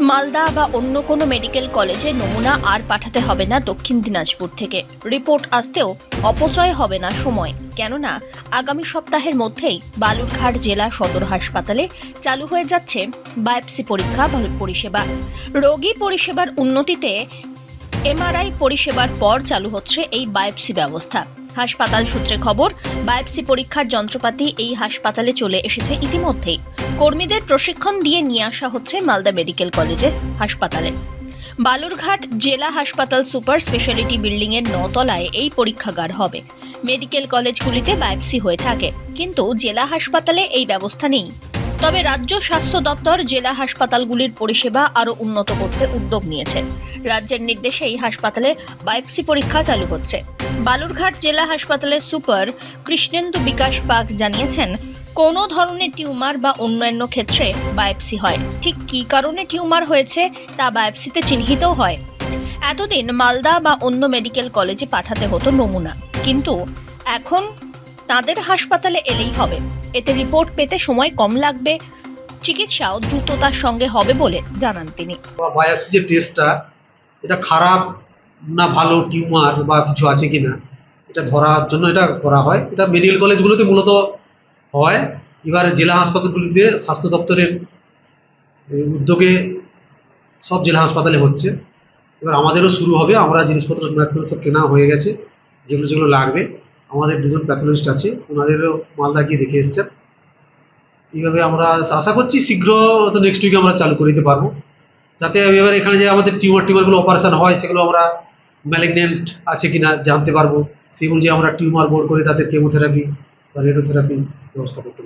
মালদা বা অন্য কোনো মেডিকেল কলেজে নমুনা আর পাঠাতে হবে না দক্ষিণ দিনাজপুর থেকে। রিপোর্ট আসতেও অপচয় হবে না সময়। কেননা, আগামী সপ্তাহের মধ্যেই বালুরঘাট জেলা সদর হাসপাতালে চালু হয়ে যাচ্ছে বায়োপসি পরীক্ষা পরিষেবা। রোগী পরিষেবার উন্নতিতে এমআরআই পরিষেবার পর চালু হচ্ছে এই বায়োপসি ব্যবস্থা। হাসপাতাল সূত্রে খবর, বায়োপসি পরীক্ষার যন্ত্রপাতি এই হাসপাতালে চলে এসেছে ইতিমধ্যেই। কর্মীদের প্রশিক্ষণ দিয়ে নিয়ে আসা হচ্ছে মালদা মেডিকেল কলেজের হাসপাতালে। বালুরঘাট জেলা হাসপাতাল সুপার স্পেশালিটি বিল্ডিং এর নতলায় এই পরীক্ষাগার হবে। মেডিকেল কলেজগুলিতে বায়োপসি হয়ে থাকে, কিন্তু জেলা হাসপাতালে এই ব্যবস্থা নেই। তবে রাজ্য স্বাস্থ্য দপ্তর জেলা হাসপাতালগুলির পরিষেবা আরও উন্নত করতে উদ্যোগ নিয়েছে। রাজ্যের নির্দেশেই হাসপাতালে বায়োপসি পরীক্ষা চালু হচ্ছে। বালুরঘাট জেলা হাসপাতালের সুপার কৃষ্ণেন্দু বিকাশ পাক জানিয়েছেন, কোনো ধরনের টিউমার বা অন্যান্য ক্ষেত্রে বায়োপসি হয়। ঠিক কী কারণে টিউমার হয়েছে তা বায়োপসিতে চিহ্নিতও হয়। এতদিন মালদা বা অন্য মেডিকেল কলেজে পাঠাতে হতো নমুনা। কিন্তু এখন তাদের হাসপাতালে এলেই হবে। এতে রিপোর্ট পেতে সময় কম লাগবে। চিকিৎসাও দ্রুততার সঙ্গে হবে বলে জানান তিনি। বায়োপসি টেস্টটা এটা খারাপ না ভালো টিউমার বা কিছু আছে কি না এটা ধরার জন্য এটা করা হয়। এটা মেডিকেল কলেজগুলোতে মূলত হয়। এবার জেলা হাসপাতালগুলিতে স্বাস্থ্য দপ্তরের উদ্যোগে সব জেলা হাসপাতালে হচ্ছে। এবার আমাদেরও শুরু হবে। আমরা জিনিসপত্র সব কেনা হয়ে গেছে। যেগুলো যেগুলো লাগবে। আমাদের দুজন প্যাথোলজিস্ট আছে। ওনাদেরও মালদা গিয়ে দেখে এসছেন। এইভাবে আমরা আশা করছি শীঘ্র তো নেক্সট উইকে আমরা চালু করে দিতে পারব। যাতে এবার এখানে যে আমাদের টিউমার, টিউমারগুলো অপারেশন হয়, সেগুলো আমরা ম্যালেগনেন্ট আছে কি না জানতে পারব। সেই অনুযায়ী আমরা টিউমার বোর্ড করে তাদের কেমোথেরাপি বা রেডিওথেরাপি ব্যবস্থা করতে পারব।